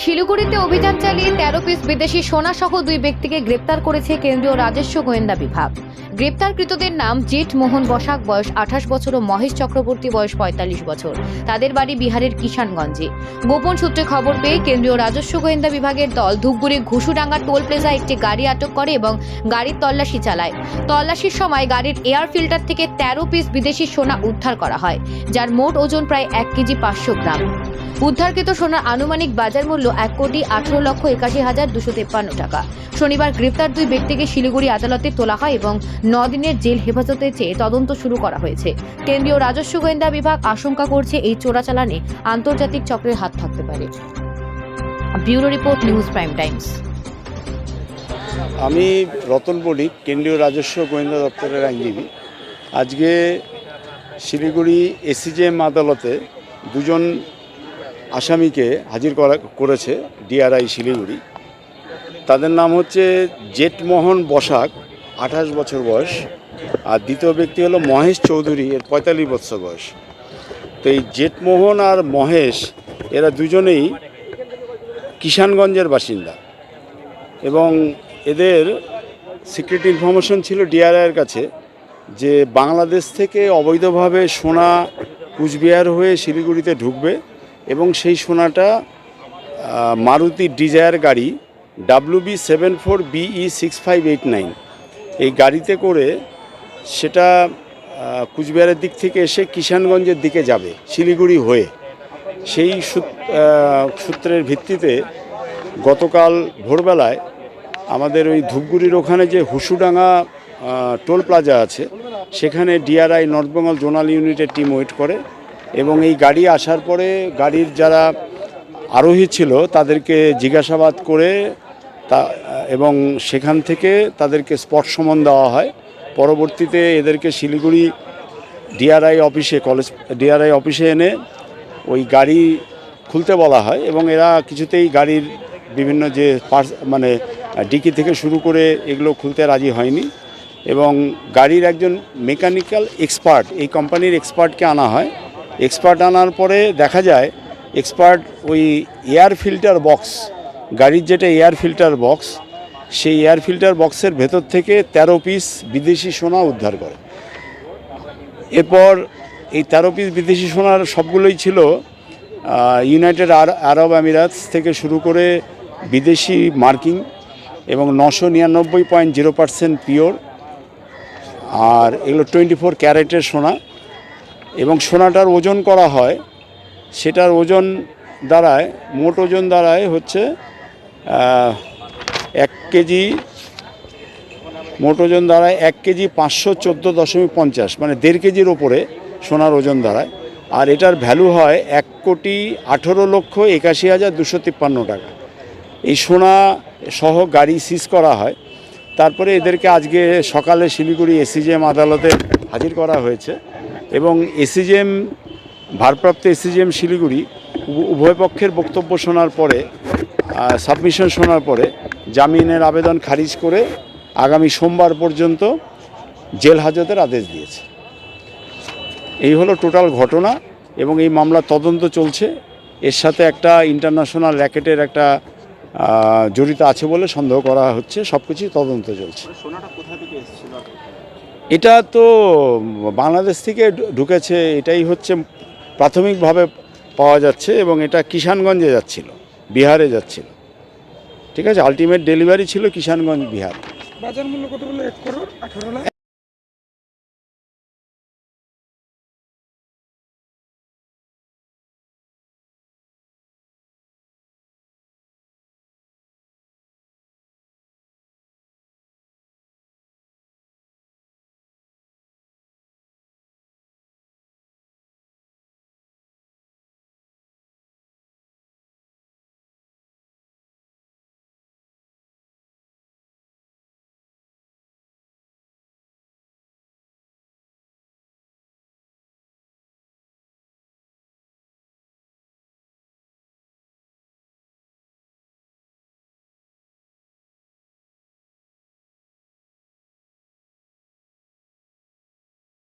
শিলিগুড়িতে অভিযান চালিয়ে তেরো পিস বিদেশি সোনা সহ দুই ব্যক্তিকে গ্রেপ্তার করেছে কেন্দ্রীয় রাজস্ব গোয়েন্দা বিভাগ। গ্রেপ্তারকৃতদের নাম জেঠ মোহন বসাক, বয়স আঠাশ বছর, ও মহেশ চক্রবর্তী, বয়স পঁয়তাল্লিশ বছর। তাদের বাড়ি বিহারের কিষানগঞ্জে। গোপন সূত্রে খবর পেয়ে কেন্দ্রীয় রাজস্ব গোয়েন্দা বিভাগের দল ধূপগুড়ি ঘুষুডাঙ্গা টোল প্লেজা একটি গাড়ি আটক করে এবং গাড়ির তল্লাশি চালায়। তল্লাশির সময় গাড়ির এয়ার ফিল্টার থেকে তেরো পিস বিদেশি সোনা উদ্ধার করা হয়, যার মোট ওজন প্রায় এক কেজি পাঁচশো গ্রাম। উদ্ধারকৃত সোনার আনুমানিক বাজার মূল্য এক কোটি আঠারো লক্ষ একাশি হাজার দুশো তেপ্পান্ন টাকা। শনিবার গ্রেপ্তার দুই ব্যক্তিকে শিলিগুড়ি আদালতে তোলা হয় এবং দিনের জেল হেফাজতে চেয়ে তদন্ত শুরু করা হয়েছে। কেন্দ্রীয় রাজস্ব গোয়েন্দা বিভাগ আশঙ্কা করছে এই চোরাচালানে আন্তর্জাতিক চক্রের হাত থাকতে পারে। Bureau report, news prime times. আমি রতন বণিক কেন্দ্রীয় রাজস্ব গোয়েন্দা দপ্তরের আইনজীবী। আজকে শিলিগুড়ি এসিজেএম আদালতে দুজন আসামিকে হাজির করা করেছে ডিআরআই শিলিগুড়ি। তাদের নাম হচ্ছে জেটমোহন বসাক, আঠাশ বছর বয়স। আর দ্বিতীয় ব্যক্তি হলো মহেশ চৌধুরী, এর পঁয়তাল্লিশ বছর বয়স। তো এই জেটমোহন আর মহেশ, এরা দুজনেই কিষানগঞ্জের বাসিন্দা। এবং এদের সিক্রেট ইনফরমেশন ছিল ডিআরআইয়ের কাছে যে, বাংলাদেশ থেকে অবৈধভাবে সোনা কুচবিহার হয়ে শিলিগুড়িতে ঢুকবে। এবং সেই সোনাটা মারুতি ডিজায়ার গাড়ি W B seven four B E six five eight nine এই গাড়িতে করে সেটা কুচবিহারের দিক থেকে এসে কিষানগঞ্জের দিকে যাবে, শিলিগুড়ি হয়ে। সেই সূত- সূত্রের ভিত্তিতে গতকাল ভোরবেলায় আমাদের ওই ধূপগুড়ির ওখানে যে হুসুডাঙ্গা টোল প্লাজা আছে, সেখানে ডিআরআই নর্থ বেঙ্গল জোনাল ইউনিটের টিম ওয়েট করে। এবং এই গাড়ি আসার পরে গাড়ির যারা আরোহী ছিল তাদেরকে জিজ্ঞাসাবাদ করে তা, এবং সেখান থেকে তাদেরকে স্পট সমন দেওয়া হয়। পরবর্তীতে এদেরকে শিলিগুড়ি ডিআরআই অফিসে, কলেজ ডিআরআই অফিসে এনে ওই গাড়ি খুলতে বলা হয় এবং এরা কিছুতেই গাড়ির বিভিন্ন যে পার্স মানে ডিকি থেকে শুরু করে এগুলো খুলতে রাজি হয়নি এবং গাড়ির একজন মেকানিক্যাল এক্সপার্ট, এই কোম্পানির এক্সপার্টকে আনা হয়। এক্সপার্ট আনার পরে দেখা যায়, এক্সপার্ট ওই এয়ার ফিল্টার বক্স, গাড়ির যেটা এয়ার ফিল্টার বক্স, সেই এয়ার ফিল্টার বক্সের ভেতর থেকে তেরো পিস বিদেশি সোনা উদ্ধার করে। এরপর এই তেরো পিস বিদেশি সোনার সবগুলোই ছিল ইউনাইটেড আরব আমিরাতস থেকে শুরু করে বিদেশি মার্কিং এবং নশো নিরানব্বই পয়েন্ট জিরো পার্সেন্ট পিওর, আর এগুলো টোয়েন্টি ফোর ক্যারেটের সোনা। এবং সোনাটার ওজন করা হয়, সেটার ওজন দাঁড়ায় মোট ওজন দাঁড়ায় হচ্ছে এক কেজি, মোট ওজন দাঁড়ায় এক কেজি পাঁচশো চোদ্দ দশমিক পঞ্চাশ মানে দেড় কেজির ওপরে সোনার ওজন দাঁড়ায় আর এটার ভ্যালু হয় এক কোটি আঠেরো লক্ষ একাশি হাজার দুশো তিপ্পান্ন টাকা। এই সোনা সহ গাড়ি সিজ করা হয়। তারপরে এদেরকে আজকে সকালে শিলিগুড়ি এসিজিএম আদালতে হাজির করা হয়েছে। এবং এসিজিএম, ভারপ্রাপ্ত এসিজিএম শিলিগুড়ি উভ- উভয় পক্ষের বক্তব্য শোনার পরে সাবমিশন শোনার পরে জামিনের আবেদন খারিজ করে আগামী সোমবার পর্যন্ত জেল হাজতের আদেশ দিয়েছে। এই হলো টোটাল ঘটনা এবং এই মামলার তদন্ত চলছে। এর সাথে একটা ইন্টারন্যাশনাল র্যাকেটের একটা জড়িত আছে বলে সন্দেহ করা হচ্ছে। সব কিছুই তদন্ত চলছে। এটা তো বাংলাদেশ থেকে ঢুকেছে, এটাই হচ্ছে প্রাথমিকভাবে পাওয়া যাচ্ছে এবং এটা কিষানগঞ্জে যাচ্ছিল, বিহারে যাচ্ছিল। ঠিক আছে? আলটিমেট ডেলিভারি ছিল কিষানগঞ্জ, বিহার। বাজার মূল্য কত বলল? এক করোড়, আঠারো লাখ?